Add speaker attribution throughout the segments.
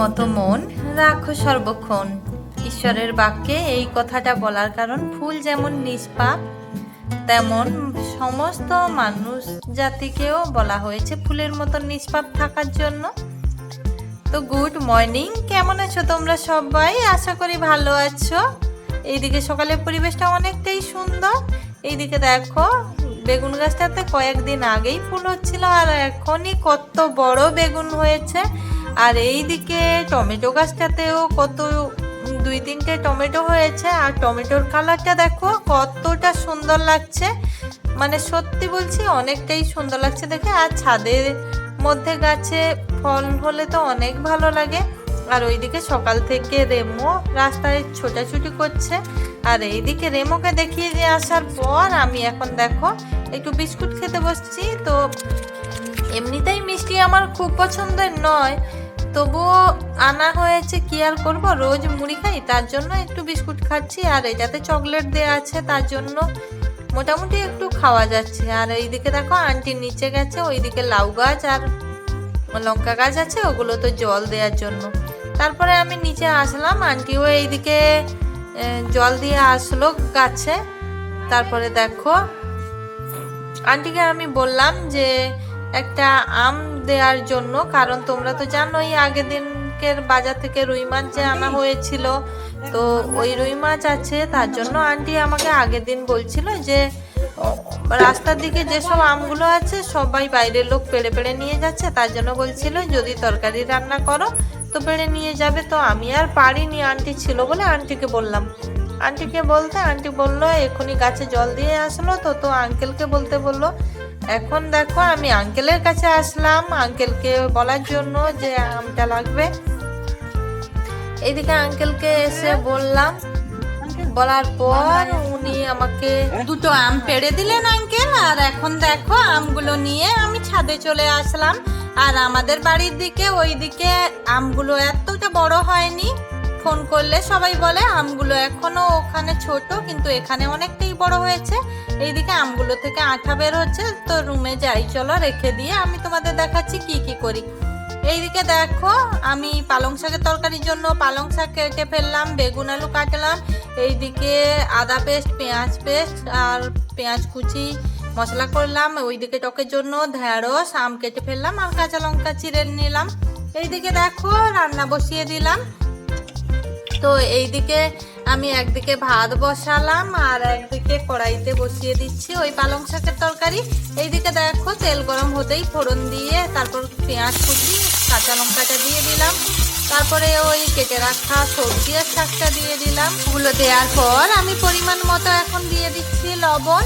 Speaker 1: মতো মন, রাখো সর্বক্ষণ। ঈশ্বরের বাক্যে এই কথাটা বলার কারণ, ফুল যেমন নিষ্পাপ, তেমন সমস্ত মানুষ জাতিকেও বলা হয়েছে ফুলের মতো নিষ্পাপ থাকার জন্য। তো গুড মর্নিং, কেমন আছো তোমরা সবাই? আশা করি ভালো আছো। এইদিকে সকালের পরিবেশটা অনেকটাই সুন্দর। এইদিকে দেখো, বেগুন গাছটাতে কয়েকদিন আগেই ফুল হচ্ছিল আর এখনই কত বড় বেগুন হয়েছে। আর এই দিকে টমেটো গাছটাতেও কত দুই তিনটে টমেটো হয়েছে। আর টমেটোর কালারটা দেখো, কতটা সুন্দর লাগছে। মানে সত্যি বলছি, অনেকটাই সুন্দর লাগছে দেখে। আর ছাদের মধ্যে গাছে ফল হলে তো অনেক ভালো লাগে। আর ওইদিকে সকাল থেকে রেমো রাস্তায় ছোটাছুটি করছে। আর এইদিকে রেমোকে দেখিয়ে দিয়ে আসার পর আমি এখন দেখো, একটু বিস্কুট খেতে বসছি। তো এমনিতেই মিষ্টি আমার খুব পছন্দের নয়। তবুও আনা হয়েছে কি আর করব? রোজ মুড়ি খাই, তার জন্য একটু বিস্কুট খাচ্ছি, আর এটাতে চকলেট দেওয়া আছে, তার জন্য মোটামুটি একটু খাওয়া যাচ্ছে। আর এইদিকে দেখো, আন্টি নিচে গেছে, ওইদিকে লাউ গাছ আর লঙ্কা গাছ আছে ওগুলো তো জল দেওয়ার জন্য। তারপরে আমি নিচে আসলাম, আন্টিও এইদিকে জল দিয়ে আসলো গাছে। তারপরে দেখো, আন্টিকে আমি বললাম যে একটা আম দেওয়ার জন্য কারণ তোমরা তো জানোই আগের দিনকের বাজার থেকে রুই মাছ যে আনা হয়েছিল। তো ওই রুই মাছ আছে তার জন্য আন্টি আমাকে আগের দিন বলছিল যে রাস্তার দিকে যেসব আমগুলো আছে সবাই বাইরের লোক পেড়ে পেড়ে নিয়ে যাচ্ছে। তার জন্য বলছিল যদি তরকারি রান্না করো তো পেড়ে নিয়ে যাবে। তো আমি আর পারিনি আন্টি ছিল বলে আন্টিকে বললাম। আন্টিকে বলতে আন্টি বলল এখনই গাছে জল দিয়ে আসলো। তো তো আঙ্কেলকে বলতে বলল এখন দেখো, আমি আঙ্কেলের কাছে আসলাম। আঙ্কেলকে বলার জন্য যে আমটা লাগবে। এইদিকে আঙ্কেলকে এসে বললাম। বলার পর উনি আমাকে দুটো আম পেড়ে দিলেন আঙ্কেল আর এখন দেখো, আমগুলো নিয়ে আমি ছাদে চলে আসলাম। আর আমাদের বাড়ির দিকে ওইদিকে আমগুলো এতটা বড় হয়নি। ফোন করলে সবাই বলে, আমগুলো এখনও ওখানে ছোট, কিন্তু এখানে অনেকটাই বড় হয়েছে। এইদিকে আমগুলো থেকে আঠা বের হচ্ছে, তো রুমে যাই, চলো রেখে দিয়ে আমি তোমাদের দেখাচ্ছি কি কি করি। এইদিকে দেখো, আমি পালং শাকের তরকারির জন্য পালং শাক কেটে ফেললাম, বেগুন আলু কাটলাম। এইদিকে আদা পেস্ট, পেঁয়াজ পেস্ট আর পেঁয়াজ কুচি মশলা করলাম। ওইদিকে টকের জন্য ঢেঁড়স, আম কেটে ফেললাম আর কাঁচা লঙ্কা চিড়ে নিলাম। এইদিকে দেখো, রান্না বসিয়ে দিলাম। তো এইদিকে আমি একদিকে ভাত বসালাম আর একদিকে কড়াইতে বসিয়ে দিচ্ছি ওই পালং শাকের তরকারি। এইদিকে দেখো তেল গরম হতেই ফোড়ন দিয়ে তারপর পেঁয়াজ কুচি, কাঁচা লঙ্কাটা দিয়ে দিলাম। তারপরে ওই কেটে রাখা সবজি আর শাকটা দিয়ে দিলাম। ওগুলো দেওয়ার পর আমি পরিমাণ মতো এখন দিয়ে দিচ্ছি লবণ।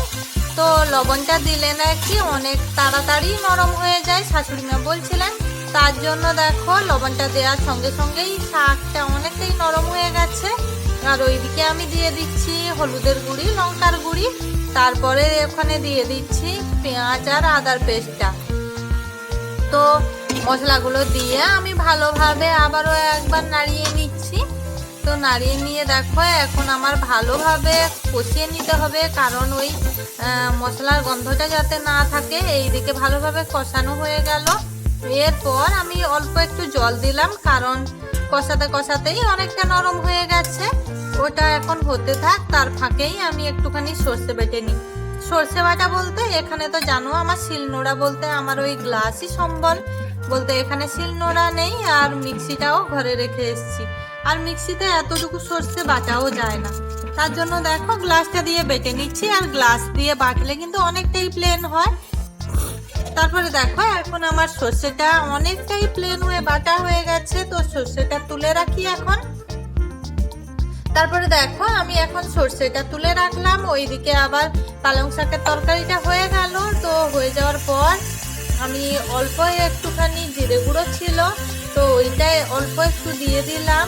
Speaker 1: তো লবণটা দিলে নাকি অনেক তাড়াতাড়ি নরম হয়ে যায় শাশুড়ি মা বলছিলেন। তার জন্য দেখো লবণটা দেওয়ার সঙ্গে সঙ্গেই শাকটা অনেকটাই নরম হয়ে গেছে। আর ওইদিকে আমি দিয়ে দিচ্ছি হলুদের গুঁড়ি, লঙ্কার গুঁড়ি। তারপরে ওখানে দিয়ে দিচ্ছি পেঁয়াজ আর আদার পেস্টটা। তো মশলাগুলো দিয়ে আমি ভালোভাবে আবারও একবার নাড়িয়ে নিচ্ছি। তো নাড়িয়ে নিয়ে দেখো এখন আমার ভালোভাবে কষিয়ে নিতে হবে, কারণ ওই মশলার গন্ধটা যাতে না থাকে, এইদিকে ভালোভাবে কষানো হয়ে গেল। এরপর আমি অল্প একটু জল দিলাম, কারণ কষাতে কষাতেই অনেকটা নরম হয়ে গেছে। ওটা এখন হতে থাক, তার ফাঁকেই আমি একটুখানি সর্ষে বেটে নিই। সর্ষে বাটা বলতে, এখানে তো জানো আমার শিলনোড়া বলতে আমার ওই গ্লাসই সম্বল। বলতে এখানে শিলনোড়া নেই, আর মিক্সিটাও ঘরে রেখে এসেছি। আর মিক্সিতে এতটুকু সর্ষে বাটাও যায় না। তার জন্য দেখো, গ্লাসটা দিয়ে বেটে নিচ্ছি, আর গ্লাস দিয়ে বাটলে কিন্তু অনেকটাই প্লেন হয়। তারপরে দেখো, এখন আমার সর্ষেটা অনেকটাই প্লেন হয়ে বাটা হয়ে গেছে, তো সর্ষেটা তুলে রাখি এখন। তারপরে দেখো, আমি এখন সর্ষেটা তুলে রাখলাম, ওইদিকে আবার পালং শাকের তরকারিটা হয়ে গেল, তো হয়ে যাওয়ার পর আমি অল্প একটুখানি জিরে গুঁড়ো ছিল, তো ওইটাই অল্প একটু দিয়ে দিলাম।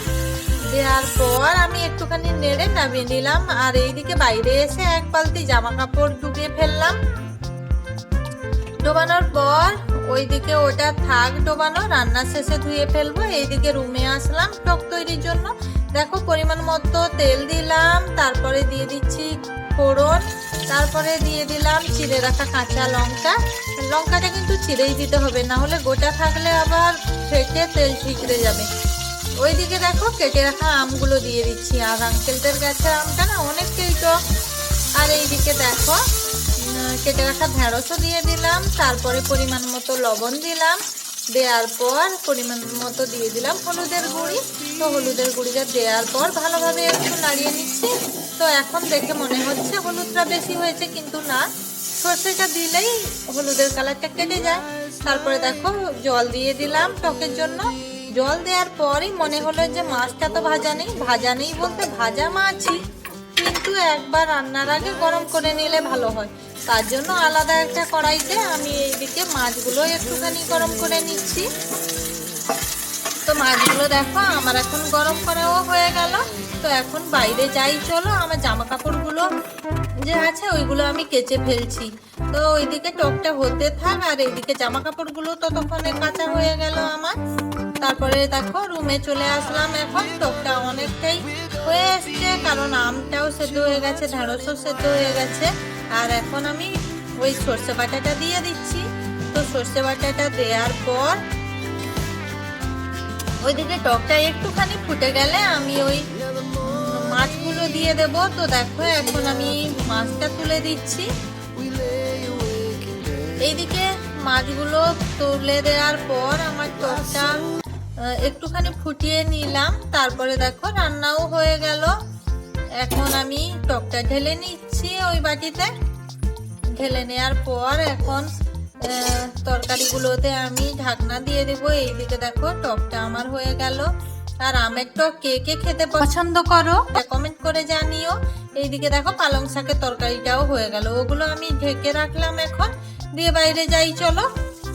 Speaker 1: দেওয়ার পর আমি একটুখানি নেড়ে নামিয়ে নিলাম, আর এইদিকে বাইরে এসে এক বালতি জামা কাপড় ডুবিয়ে ফেললাম। ডোবানোর পর ওইদিকে ওটা থাক ডোবানো, রান্না শেষে ধুয়ে ফেলব। এইদিকে রুমে আসলাম টক তৈরির জন্য। দেখো পরিমাণ মতো তেল দিলাম, তারপরে দিয়ে দিচ্ছি ফোড়ন, তারপরে দিয়ে দিলাম চিড়ে রাখা কাঁচা লঙ্কা। লঙ্কাটা কিন্তু চিড়েই দিতে হবে, না হলে গোটা থাকলে আবার ফেটে তেল ছিটড়ে যাবে। ওইদিকে দেখো কেটে রাখা আমগুলো দিয়ে দিচ্ছি। আর আঙ্কেলদের গাছে আমটা না অনেকটাই তো আর এইদিকে দেখো কেটে রাখা ঢেঁড়সও দিয়ে দিলাম, তারপরে পরিমাণ মতো লবণ দিলাম, দেওয়ার পর পরিমাণ মতো দিয়ে দিলাম হলুদের গুঁড়ি। তো হলুদের গুঁড়িটা দেওয়ার পর ভালোভাবে একটু নাড়িয়ে নিচ্ছি। তো এখন দেখে মনে হচ্ছে হলুদটা বেশি হয়েছে, কিন্তু না। সর্ষেটা দিলেই হলুদের কালারটা কেটে যায়। তারপরে দেখো, জল দিয়ে দিলাম টকের জন্য। জল দেওয়ার পরই মনে হলো যে মাছটা তো ভাজা নেই। ভাজা নেই বলতে ভাজা মাছই। কিন্তু একবার রান্নার আগে গরম করে নিলে ভালো হয়। তার জন্য আলাদা একটা কড়াইতে আমি এইদিকে মাছগুলো একটুখানি গরম করে নিচ্ছি। তো মাছগুলো দেখো, আমার এখন গরম করাও হয়ে গেল। তো এখন বাইরে যাই, চলো আমার জামা কাপড়গুলো যে আছে ওইগুলো আমি কেচে ফেলছি। তো ওইদিকে টকটা হতে থাক, আর এইদিকে জামা কাপড়গুলো ততক্ষণে কাঁচা হয়ে গেল আমার। তারপরে দেখো, রুমে চলে আসলাম এখন। টকটা অনেকটাই হয়ে এসছে, কারণ আমটাও সেদ্ধ হয়ে গেছে, ঢেঁড়সও সেদ্ধ হয়ে গেছে। আর এখন আমি ওই সর্ষে বাটাটা দিয়ে দিচ্ছি। তো সর্ষে বাটাটা দেওয়ার পর ওইদিকে টকটা একটুখানি ফুটে গেলে আমি ওই মাছগুলো দিয়ে দেব। তো দেখো, এখন আমি মাছটা তুলে দিচ্ছি। এইদিকে মাছগুলো তুলে দেওয়ার পর আমার টকটা একটুখানি ফুটিয়ে নিলাম। তারপরে দেখো, রান্নাও হয়ে গেল। এখন আমি টকটা ঢেলে নিচ্ছি। ওই বাটিতে। ঢেলে নেওয়ার পর এখন তরকারিগুলোতে আমি ঢাকনা দিয়ে দেবো। এইদিকে দেখো টকটা আমার হয়ে গেল। আর আমের টক কে কে খেতে পছন্দ করো। কমেন্ট করে জানিও। এইদিকে দেখো পালং শাকের তরকারিটাও হয়ে গেল। ওগুলো আমি ঢেকে রাখলাম এখন। দিয়ে বাইরে যাই চলো।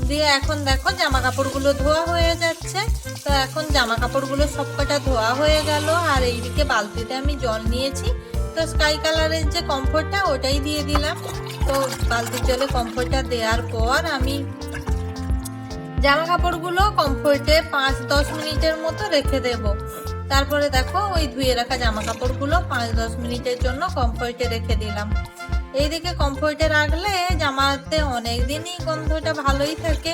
Speaker 1: দিয়ে এখন দেখো জামা কাপড়গুলো ধোয়া হয়ে যাচ্ছে। তো এখন জামা কাপড়গুলো সবকটা ধোয়া হয়ে গেল। আর এইদিকে বালতিতে আমি জল নিয়েছি। তো স্কাই কালারের যে কমফোর্টটা ওটাই দিয়ে দিলাম। তো বালতির জলে কমফোর্টটা দেওয়ার পর আমি জামা কাপড়গুলো কমফোর্টে পাঁচ দশ মিনিটের মতো রেখে দেব। তারপরে দেখো, ওই ধুয়ে রাখা জামা কাপড়গুলো পাঁচ দশ মিনিটের জন্য কমফোর্টে রেখে দিলাম। এইদিকে কমফোর্টে রাখলে জামাতে অনেক দিনই গন্ধটা ভালোই থাকে।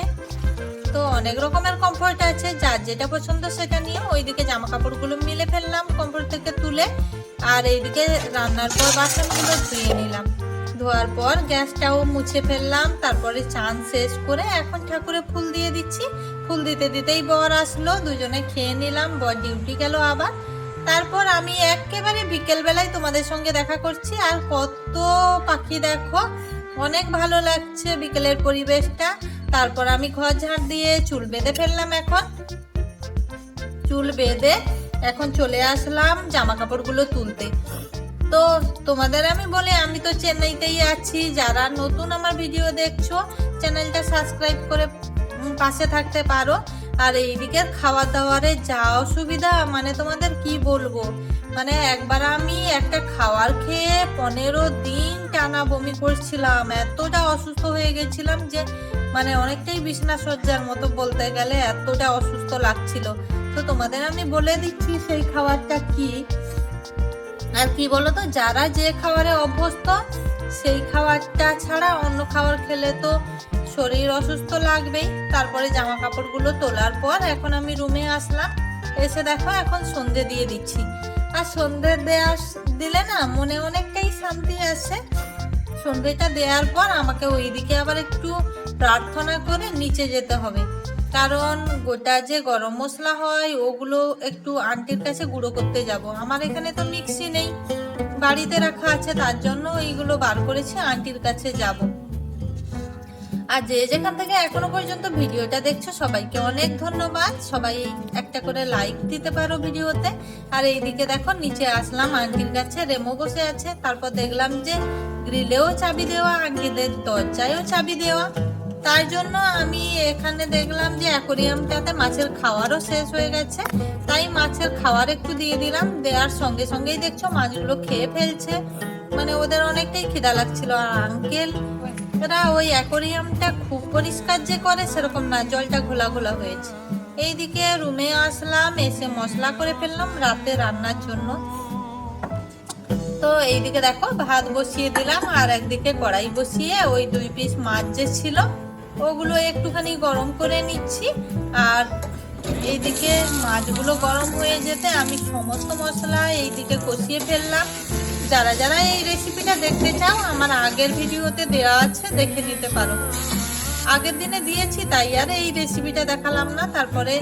Speaker 1: তো অনেক রকমের কমফোর্ট আছে, যার যেটা পছন্দ সেটা নিয়ে ওইদিকে জামা কাপড়গুলো মিলে ফেললাম কমফোর্ট থেকে তুলে। আর এইদিকে রান্নার পর বাসনগুলো ধুয়ে নিলাম। ধোয়ার পর গ্যাসটাও মুছে ফেললাম, তারপরে চান শেষ করে এখন ঠাকুরে ফুল দিয়ে দিচ্ছি। ফুল দিতে দিতেই বর আসলো, দুজনে খেয়ে নিলাম, বর ডিউটি গেল আবার। তারপর আমি একেবারে বিকেলবেলায় তোমাদের সঙ্গে দেখা করছি, আর কত পাখি দেখো, অনেক ভালো লাগছে বিকেলের পরিবেশটা। তারপর আমি ঘর ঝাড় দিয়ে চুল বেঁধে ফেললাম এখন। চুল বেঁধে এখন চলে আসলাম জামা কাপড়গুলো তুলতে। তো তোমাদের আমি বলি, আমি তো চেন্নাইতেই আছি। যারা নতুন আমার ভিডিও দেখছ, চ্যানেলটা সাবস্ক্রাইব করে পাশে থাকতে পারো। আর এইদিকে খাওয়া দাওয়ারে যা অসুবিধা মানে তোমাদের কি বলব? মানে একবার আমি একটা খাবার খেয়ে পনেরো দিন টানা বমি করছিলাম। এতটা অসুস্থ হয়ে গেছিলাম যে মানে অনেকটাই বিছানা সজ্জার মতো বলতে গেলে এতটা অসুস্থ লাগছিল। তো তোমাদের আমি বলে দিচ্ছি সেই খাবারটা কি? আর কি বলতো, যারা যে খাবারে অভ্যস্ত, সেই খাবারটা ছাড়া অন্য খাবার খেলে তো শরীর অসুস্থ লাগবেই। তারপরে জামা কাপড়গুলো তোলার পর এখন আমি রুমে আসলাম। এসে দেখো এখন সন্ধে দিয়ে দিচ্ছি। আর সন্ধে দেওয়া দিলে না মনে অনেকটাই শান্তি আসে। সন্ধেটা দেওয়ার পর আমাকে ওইদিকে আবার একটু প্রার্থনা করে নিচে যেতে হবে। কারণ গোটা যে গরম মশলা হয়, ওগুলো একটু আন্টির কাছে গুঁড়ো করতে যাব। আমার এখানে তো মিক্সি নেই। বাড়িতে রাখা আছে, তার জন্য এইগুলো বার করেছি আন্টির কাছে যাব। আর যে যেখান থেকে এখনও পর্যন্ত ভিডিওটা দেখছ, সবাইকে অনেক ধন্যবাদ। সবাই একটা করে লাইক দিতে পারো ভিডিওতে। আর এইদিকে দেখো, নিচে আসলাম আন্টির কাছে রেমো বসে আছে। তারপর দেখলাম যে গ্রিলেও চাবি দেওয়া গ্রিলের দরজায়ও চাবি দেওয়া। তার জন্য আমি এখানে দেখলাম যে অ্যাকোরিয়ামটাতে মাছের খাওয়ারও শেষ হয়ে গেছে। তাই মাছের খাওয়ার একটু দিয়ে দিলাম। দেওয়ার সঙ্গে সঙ্গেই দেখছ মাছগুলো খেয়ে ফেলছে। মানে ওদের অনেকটাই খিদা লাগছিল। আর আঙ্কেল এরা ওই অ্যাকোরিয়ামটা খুব পরিষ্কার যে করে সেরকম না, জলটা ঘোলা ঘোলা হয়েছে। এইদিকে রুমে আসলাম, এসে মশলা করে ফেললাম রাতে রান্নার জন্য। তো এইদিকে দেখো ভাত বসিয়ে দিলাম আর একদিকে কড়াই বসিয়ে ওই দুই পিস মাছ যে ছিল ওগুলো একটুখানি গরম করে নিচ্ছি। আর এইদিকে মাছগুলো গরম হয়ে যেতে আমি সমস্ত মশলা এইদিকে কষিয়ে ফেললাম। যারা যারা এই রেসিপিটা দেখতে চাও, আমার আগের ভিডিওতে দেওয়া আছে, দেখে নিতে পারো। আগের দিনে দিয়েছি, তাই আর এই রেসিপিটা দেখালাম না। তারপরে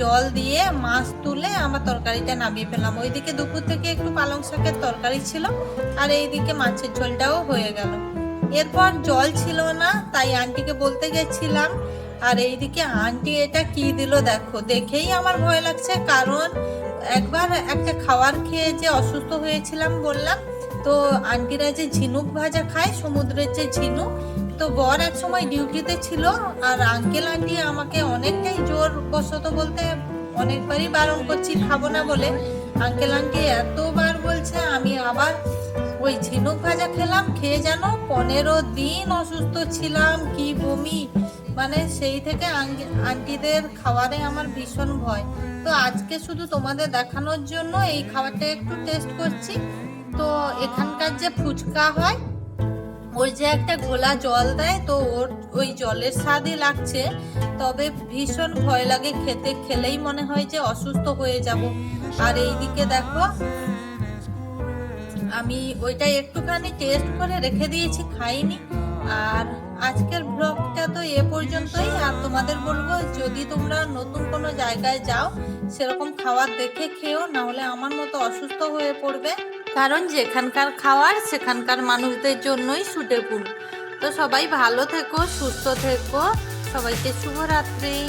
Speaker 1: জল দিয়ে মাছ তুলে আমার তরকারিটা নামিয়ে ফেললাম। ওইদিকে দুপুর থেকে একটু পালং শাকের তরকারি ছিল, আর এইদিকে মাছের ঝোলটাও হয়ে গেল। এরপর জল ছিল না, তাই আন্টিকে বলতে গেছিলাম, আর এইদিকে আন্টি এটা কি দিল দেখো। দেখেই আমার ভয় লাগছে, কারণ একবার একটা খাবার খেয়ে যে অসুস্থ হয়েছিলাম বললাম, তো আন্টিরা যে ঝিনুক ভাজা খায়, সমুদ্রের যে ঝিনুক, তো বর এক সময় ডিউটিতে ছিল, আর আঙ্কেল আন্টি আমাকে অনেকটাই জোর বসত বলতে অনেকবারই বারণ করছি, খাব না বলে। আঙ্কেল আন্টি এতবার বলছে, আমি আবার ওই ঝিনুক ভাজা খেলাম, খেয়ে যেন পনেরো দিন অসুস্থ ছিলাম, কি বমি। মানে সেই থেকে আন্টিদের খাবারে আমার ভীষণ ভয়। তো আজকে শুধু তোমাদের দেখানোর জন্য এই খাবারটা একটু টেস্ট করছি। তো এখানকার যে ফুচকা হয় ওই যে একটা ঘোলা জল দেয়, তো ওর ওই জলের স্বাদই লাগছে। তবে ভীষণ ভয় লাগে খেতে, খেলেই মনে হয় যে অসুস্থ হয়ে যাব। আর এইদিকে দেখো আমি ওইটা একটুখানি টেস্ট করে রেখে দিয়েছি, খাইনি। আর আজকের ব্লগটা তো এ পর্যন্তই। আর তোমাদের বলব, যদি তোমরা নতুন কোনো জায়গায় যাও, সেরকম খাবার দেখে খেও, না হলে আমার মতো অসুস্থ হয়ে পড়বে। কারণ যেখানকার খাওয়ার সেখানকার মানুষদের জন্যই সুটেবল তো সবাই ভালো থেকো, সুস্থ থেকো। সবাইকে শুভরাত্রি।